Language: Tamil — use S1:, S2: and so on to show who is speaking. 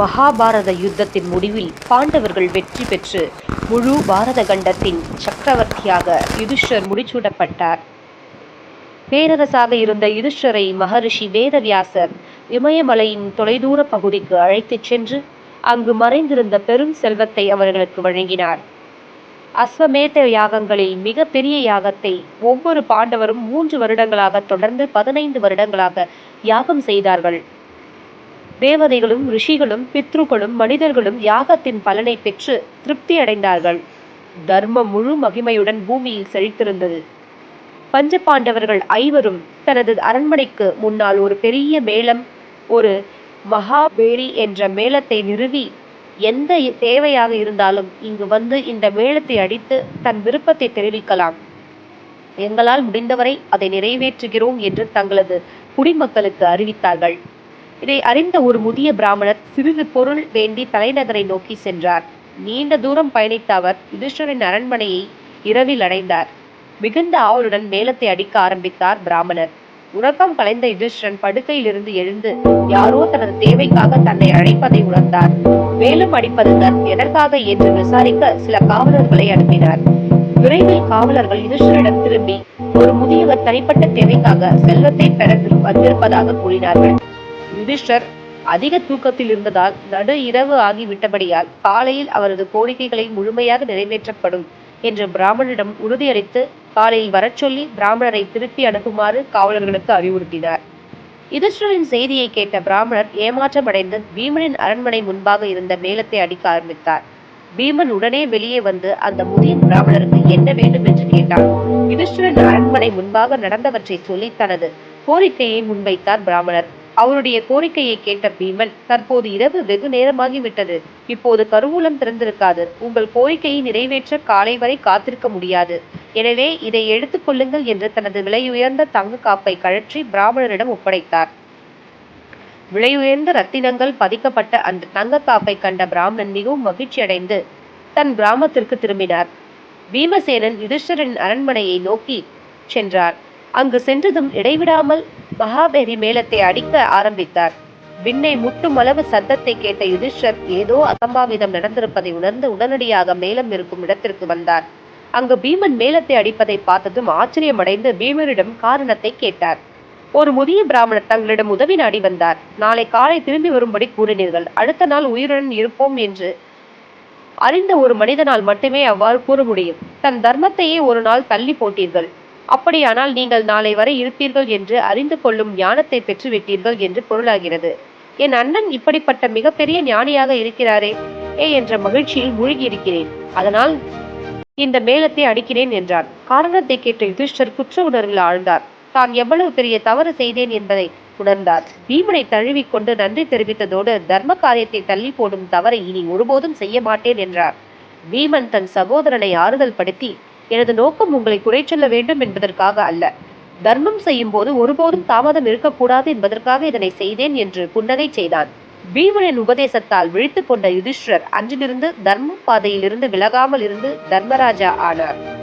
S1: மகாபாரத யுத்தத்தின் முடிவில் பாண்டவர்கள் வெற்றி பெற்று முழு பாரத கண்டத்தின் சக்கரவர்த்தியாக யுதிஷ்டர் முடிச்சூடப்பட்டார் பேரரசாக இருந்த யுதிஷ்டரை மகரிஷி வேதவியாசர் இமயமலையின் தொலைதூர பகுதிக்கு அழைத்துச் சென்று அங்கு மறைந்திருந்த பெரும் செல்வத்தை அவர்களுக்கு வழங்கினார். அஸ்வமேத யாகங்களில் மிக பெரிய யாகத்தை ஒவ்வொரு பாண்டவரும் மூன்று வருடங்களாக தொடர்ந்து பதினைந்து வருடங்களாக யாகம் செய்தார்கள். தேவதைகளும் ரிஷிகளும் பித்ருக்களும் மனிதர்களும் யாகத்தின் பலனை பெற்று திருப்தி அடைந்தார்கள். தர்மம் முழு மகிமையுடன் பூமியில் செழித்திருந்தது. பஞ்ச பாண்டவர்கள் ஐவரும் தனது அரண்மனைக்கு முன்னால் ஒரு பெரிய மேளம் ஒரு மகாபேரி என்ற மேளத்தை நிறுவி எந்த தேவையாக இருந்தாலும் இங்கு வந்து இந்த மேளத்தை அடித்து தன் விருப்பத்தை தெரிவிக்கலாம். எங்களால் முடிந்தவரை அதை நிறைவேற்றுகிறோம் என்று தங்களது குடிமக்களுக்கு அறிவித்தார்கள். இதை அறிந்த ஒரு முதிய பிராமணர் சிறிது பொருள் வேண்டி தலைநகரை நோக்கி சென்றார். நீண்ட தூரம் பயணித்த அவர் யுதிஷ்டரின் அரண்மனையை இரவில் அடைந்தார். மிகுந்த ஆவலுடன் மேளத்தை அடிக்க ஆரம்பித்தார் பிராமணர். உறக்கம் கலைந்த யுதிஷ்டன் படுக்கையிலிருந்து எழுந்து யாரோ தனது தேவைக்காக தன்னை அழைப்பதை உணர்ந்தார். மேலும் அடிப்பது தன் எதற்காக என்று விசாரிக்க சில காவலர்களை அனுப்பினார். விரைவில் காவலர்கள் யுதிஷ்டரிடம் திரும்பி ஒரு முதியவர் தனிப்பட்ட தேவைக்காக செல்வத்தை பெற வந்திருப்பதாக கூறினார்கள். யுதிஷ்டர் அதிக தூக்கத்தில் இருந்ததால் நடு இரவு ஆகிவிட்டபடியால் காலையில் அவரது கோரிக்கைகளை முழுமையாக நிறைவேற்றப்படும் என்று பிராமணரிடம் உறுதியளித்து காலையில் வரச் சொல்லி பிராமணரை திருப்பி அனுப்புமாறு காவலர்களுக்கு அறிவுறுத்தினார். யுதிஷ்டரின் செய்தியை கேட்ட பிராமணர் ஏமாற்றமடைந்து பீமனின் அரண்மனை முன்பாக இருந்த மேளத்தை அடிக்க ஆரம்பித்தார். பீமன் உடனே வெளியே வந்து அந்த முதிய பிராமணருக்கு என்ன வேண்டும்? என்று கேட்டார். யுதிஷ்டரின் அரண்மனை முன்பாக நடந்தவற்றை சொல்லி தனது கோரிக்கையை முன்வைத்தார் பிராமணர். அவருடைய கோரிக்கையை கேட்ட பீமன் தற்போது இரவு வெகு நேரமாகிவிட்டது. இப்போது கருவூலம் திறந்திருக்காது. உங்கள் கோரிக்கையை நிறைவேற்ற காலை வரை காத்திருக்க முடியாது. எனவே இதை எடுத்துக் கொள்ளுங்கள் என்று தனது விலையுயர்ந்த தங்க காப்பை கழற்றி பிராமணரிடம் ஒப்படைத்தார். விலையுயர்ந்த ரத்தினங்கள் பதிக்கப்பட்ட அந்த தங்க காப்பை கண்ட பிராமணன் மிகவும் மகிழ்ச்சி அடைந்து தன் கிராமத்திற்கு திரும்பினார். பீமசேனன் யுதிஷ்டரின் அரண்மனையை நோக்கி சென்றார். அங்கு சென்றதும் இடைவிடாமல் மகாபேரி மேளத்தை அடிக்க ஆரம்பித்தார். விண்ணை முட்டும் அளவு சத்தத்தை கேட்ட யுதிஷ்டர் ஏதோ அசம்பாவிதம் நடந்திருப்பதை உணர்ந்து உடனடியாக மேளம் இருக்கும் இடத்திற்கு வந்தார். அங்கு பீமன் மேளத்தை அடிப்பதை பார்த்ததும் ஆச்சரியமடைந்து பீமனிடம் காரணத்தை கேட்டார். ஒரு முதிய பிராமணர் தங்களிடம் உதவி நாடி வந்தார். நாளை காலை திரும்பி வரும்படி கூறினீர்கள். அடுத்த நாள் உயிருடன் இருப்போம் என்று அறிந்த ஒரு மனிதனால் மட்டுமே அவ்வாறு கூற முடியும். தன் தர்மத்தையே ஒரு நாள் தள்ளி போட்டீர்கள். அப்படியானால் நீங்கள் நாளை வரை இருப்பீர்கள் என்று அறிந்து கொள்ளும் ஞானத்தை பெற்றுவிட்டீர்கள் என்று பொருளாகிறது. என் அண்ணன் இப்படிப்பட்ட மிகப்பெரிய ஞானியாக இருக்கிறாரே ஏ என்ற மகிழ்ச்சியில் மூழ்கி இருக்கிறேன் அதனால் இந்த மேளத்தை அடிக்கிறேன் என்றார் காரணத்தை கேட்ட யுதிஷ்டர் குற்ற உணர்வில் ஆழ்ந்தார். தான் எவ்வளவு பெரிய தவறு செய்தேன் என்பதை உணர்ந்தார். பீமனை தழுவிக்கொண்டு நன்றி தெரிவித்ததோடு தர்ம காரியத்தை தள்ளி போடும் தவறை இனி ஒருபோதும் செய்ய மாட்டேன் என்றார். பீமன் தன் சகோதரனை ஆறுதல் படுத்தி எனது நோக்கம் உங்களை குறை சொல்ல வேண்டும் என்பதற்காக அல்ல. தர்மம் செய்யும் போது ஒருபோதும் தாமதம் இருக்கக்கூடாது என்பதற்காக இதனை செய்தேன் என்று புன்னகை செய்தான். பீமனின் உபதேசத்தால் விழித்துக் கொண்ட யுதிஷ்டர் அன்றிலிருந்து தர்ம பாதையிலிருந்து விலகாமல் இருந்து தர்மராஜா ஆனார்.